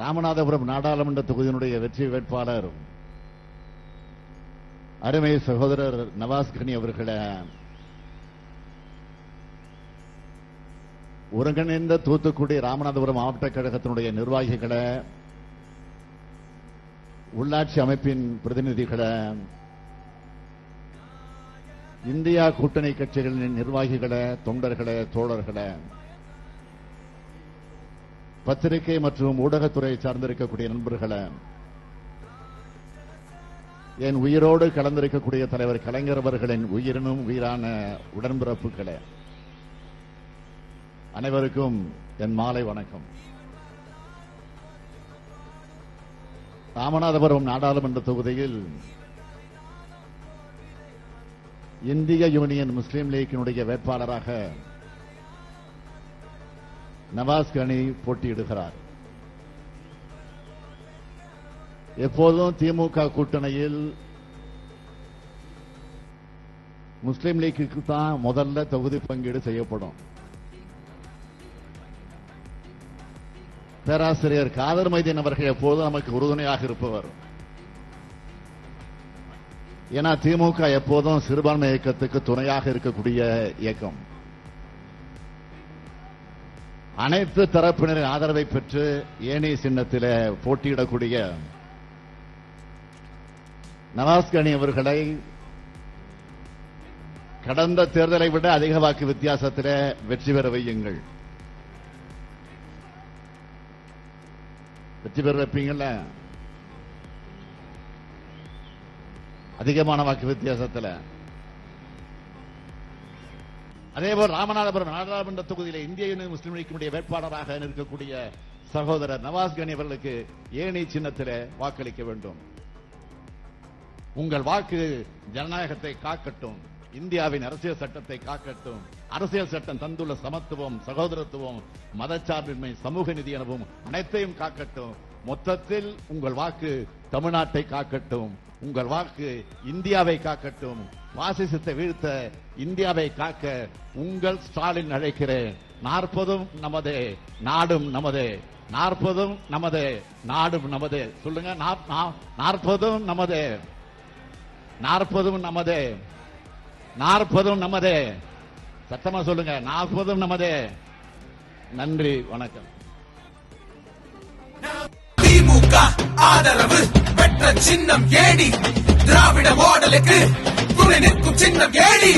ராமநாதபுரம் நாடாளுமன்ற தொகுதியினுடைய வெற்றி வேட்பாளர் அருமை சகோதரர் நவாஸ் கனி அவர்களை ஒருங்கிணைந்த தூத்துக்குடி ராமநாதபுரம் மாவட்ட கழகத்தினுடைய நிர்வாகிகளை உள்ளாட்சி அமைப்பின் பிரதிநிதிகளை இந்தியா கூட்டணி கட்சிகளின் நிர்வாகிகளை தொண்டர்களை தோழர்களை பத்திரிகை மற்றும் ஊடகத்துறை சார்ந்திருக்கக்கூடிய நண்பர்களை என் உயிரோடு கலந்திருக்கக்கூடிய தலைவர் கலைஞர் அவர்களின் உயிரினும் உயிரான உடன்பிறப்புகளே அனைவருக்கும் என் மாலை வணக்கம். ராமநாதபுரம் நாடாளுமன்ற தொகுதியில் இந்திய யூனியன் முஸ்லீம் லீக்கினுடைய வேட்பாளராக நவாஸ் கனி போட்டியிடுகிறார். எப்போதும் திமுக கூட்டணியில் முஸ்லீம் லீக்கு தான் முதல்ல தொகுதி பங்கீடு செய்யப்படும். பேராசிரியர் காதர் மைதீன் அவர்கள் எப்போதும் நமக்கு உறுதுணையாக இருப்பவர். ஏன்னா திமுக எப்போதும் சிறுபான்மை இயக்கத்துக்கு துணையாக இருக்கக்கூடிய இயக்கம். அனைத்து தரப்பினரின் ஆதரவை பெற்று ஏனைய சின்னத்தில் போட்டியிடக்கூடிய நவாஸ்கனி அவர்களை கடந்த தேர்தலை விட அதிக வாக்கு வித்தியாசத்தில் வெற்றி பெற வையுங்கள். வெற்றி பெற வைப்பீங்கல்ல? அதிகமான வாக்கு வித்தியாசத்தில். அதேபோல் ராமநாதபுரம் நாடாளுமன்ற தொகுதியில் இந்திய யூனியன் முஸ்லீம் லீக்கினுடைய வேட்பாளராக இருக்கக்கூடிய சகோதரர் நவாஸ் கனி அவர்களுக்கு ஏணி சின்னத்தில் வாக்களிக்க வேண்டும். உங்கள் வாக்கு ஜனநாயகத்தை காக்கட்டும் இந்தியாவின் அரசியல் சட்டத்தை காக்கட்டும் அரசியல் சட்டம் தந்துள்ள சமத்துவம் சகோதரத்துவம் மதச்சார்பின்மை சமூக நிதி எனவும் அனைத்தையும் காக்கட்டும். மொத்தத்தில் உங்கள் வாக்கு தமிழ்நாட்டை காக்கட்டும் உங்கள் வாக்கு இந்தியாவை காக்கட்டும். பாசிசத்தை வீழ்த்த இந்தியாவை காக்க உங்கள் ஸ்டாலின் அழைக்கிறேன். நாற்பதும் நமதே நாடும் நமதே. நாற்பதும் நமதே நாடும் நமதே. சொல்லுங்க நா- நாற்பதும் நமதே. நாற்பதும் நமதே. நாற்பதும் நமதே. சத்தமா சொல்லுங்க நாற்பதும் நமதே. நன்றி வணக்கம். ஆதரவு பெற்ற சின்னம் ஏடி திராவிட மாடலுக்கு துணை நிற்கும் சின்னம் ஏடி